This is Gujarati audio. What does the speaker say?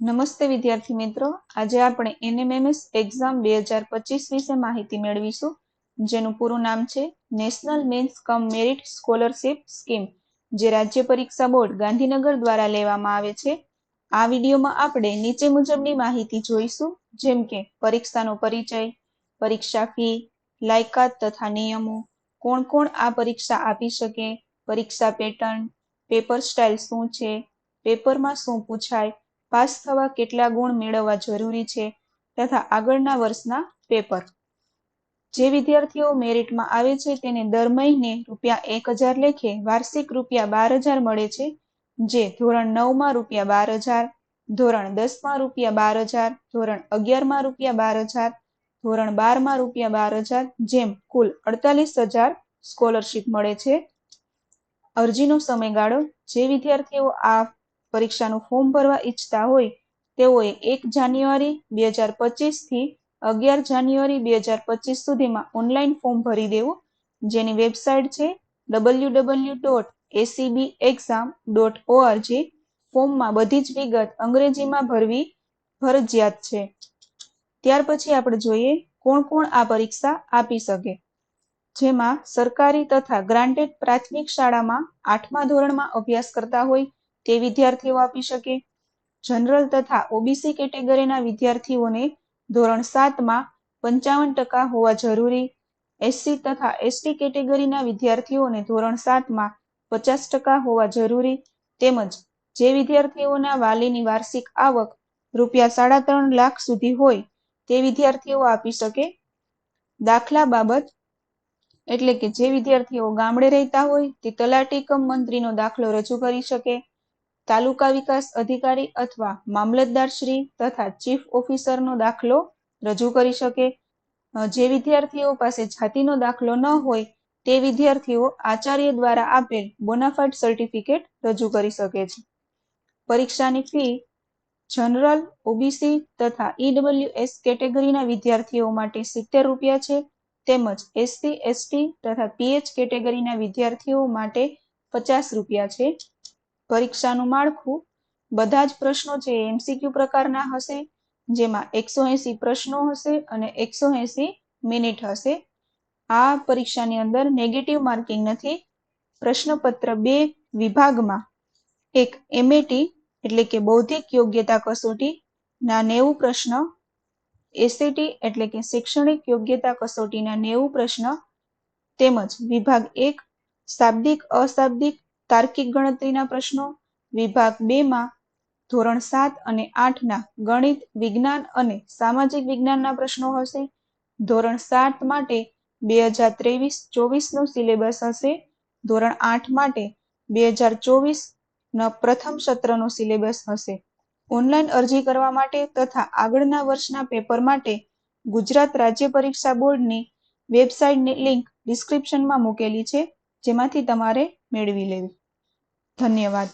નમસ્તે વિદ્યાર્થી મિત્રો. આજે આપણે એનએમએમએસ એક્ઝામ બે હજાર પચીસ વિશે માહિતી મેળવીશું, જેનું પૂરું નામ છે national means cum merit scholarship scheme, જે રાજ્ય પરીક્ષા બોર્ડ ગાંધીનગર દ્વારા લેવામાં આવે છે. આ વિડીયોમાં આપણે નીચે મુજબની માહિતી જોઈશું, જેમ કે પરીક્ષાનો પરિચય, પરીક્ષા ફી, લાયકાત તથા નિયમો, કોણ કોણ આ પરીક્ષા આપી શકે, પરીક્ષા પેટર્ન, પેપર સ્ટાઇલ શું છે, પેપરમાં શું પૂછાય પાસ થવા કેટલા ગુણ મેળવવા જરૂરી છે તથા આગળના વર્ષના પેપર. જે વિદ્યાર્થીઓ મેરિટમાં આવે છે તેને દર મહિને રૂપિયા એક હજાર લેખે વાર્ષિક રૂપિયા બાર હજાર મળે છે, જે ધોરણ નવમાં રૂપિયા બાર હજાર, ધોરણ દસમાં રૂપિયા બાર હજાર, ધોરણ અગિયારમાં રૂપિયા બાર હજાર, ધોરણ બારમાં રૂપિયા બાર હજાર, જેમ કુલ અડતાલીસ હજાર સ્કોલરશીપ મળે છે. અરજીનો સમયગાળો, જે વિદ્યાર્થીઓ આ પરીક્ષાનું ફોર્મ ભરવા ઈચ્છતા હોય, તેઓએ એક જાન્યુઆરી બે હજાર પચીસથી અગિયાર જાન્યુઆરી બે હજાર પચીસ સુધીમાં ઓનલાઈન ફોર્મ ભરી દેવું. જેની વેબસાઇટ છે W W dot ACB exam dot ORG ફોર્મમાં બધી જ વિગત અંગ્રેજીમાં ભરવી ફરજિયાત છે. ત્યાર પછી આપણે જોઈએ કોણ કોણ આ પરીક્ષા આપી શકે. જેમાં સરકારી તથા ગ્રાન્ટેડ પ્રાથમિક શાળામાં આઠમા ધોરણમાં અભ્યાસ કરતા હોય તે વિદ્યાર્થીઓ આપી શકે? જનરલ તથા ઓબીસી કેટેગરીના વિદ્યાર્થીઓને ધોરણ સાતમાં પંચાવન ટકા હોવા જરૂરી. એસસી તથા એસટી કેટેગરીના વિદ્યાર્થીઓને ધોરણ સાતમાં પચાસ ટકા હોવા જરૂરી. તેમજ જે વિદ્યાર્થીઓના વાલીની વાર્ષિક આવક રૂપિયા સાડા ત્રણ લાખ સુધી હોય, તે વિદ્યાર્થીઓ આપી શકે? દાખલા બાબત, એટલે કે જે વિદ્યાર્થીઓ ગામડે રહેતા હોય, તે તલાટી કમ મંત્રીનો દાખલો રજૂ કરી શકે. તાલુકા વિકાસ અધિકારી અથવા મામલતદાર શ્રી તથા ચીફ ઓફિસરનો દાખલો રજૂ કરી શકે. જે વિદ્યાર્થીઓ પાસે જાતિનો દાખલો ન હોય તે વિદ્યાર્થીઓ આચાર્ય દ્વારા આપેલ બોનાફાઇડ સર્ટિફિકેટ રજૂ કરી શકે છે. પરીક્ષાની ફી જનરલ, ઓબીસી તથા ઈડબ્લ્યુએસ કેટેગરીના વિદ્યાર્થીઓ માટે સિત્તેર રૂપિયા છે. તેમજ એસસી, એસટી તથા પીએચ કેટેગરીના વિદ્યાર્થીઓ માટે પચાસ રૂપિયા છે. પરીક્ષાનું માળખું બધા જ પ્રશ્નો છે એમસીક્યુ પ્રકારના હશે, જેમાં એકસો એસી પ્રશ્નો હશે અને એકસો એસી મિનિટ હશે. આ પરીક્ષાની અંદર નેગેટિવ માર્કિંગ નથી, પ્રશ્નપત્ર બે વિભાગમાં. એક એમએટી એટલે કે બૌદ્ધિક યોગ્યતા કસોટી, ના નેવું પ્રશ્ન. એસએટી એટલે કે શૈક્ષણિક યોગ્યતા કસોટીના નેવું પ્રશ્ન. તેમજ વિભાગ એક, શાબ્દિક, અશાબ્દિક તાર્કિક ગણતરીના પ્રશ્નો, વિભાગ બેમાં ધોરણ સાત અને આઠના ગણિત, વિજ્ઞાન અને સામાજિક વિજ્ઞાનના પ્રશ્નો હશે. ધોરણ સાત માટે બે હજાર ત્રેવીસ ચોવીસનો સિલેબસ હશે. ધોરણ આઠ માટે બે હજાર ચોવીસ પ્રથમ સત્રનો સિલેબસ હશે. ઓનલાઈન અરજી કરવા માટે તથા આગળના વર્ષના પેપર માટે ગુજરાત રાજ્ય પરીક્ષા બોર્ડની વેબસાઇટની લિંક ડિસ્ક્રિપ્શનમાં મૂકેલી છે, જેમાંથી તમારે મેળવી લેવી. ધન્યવાદ.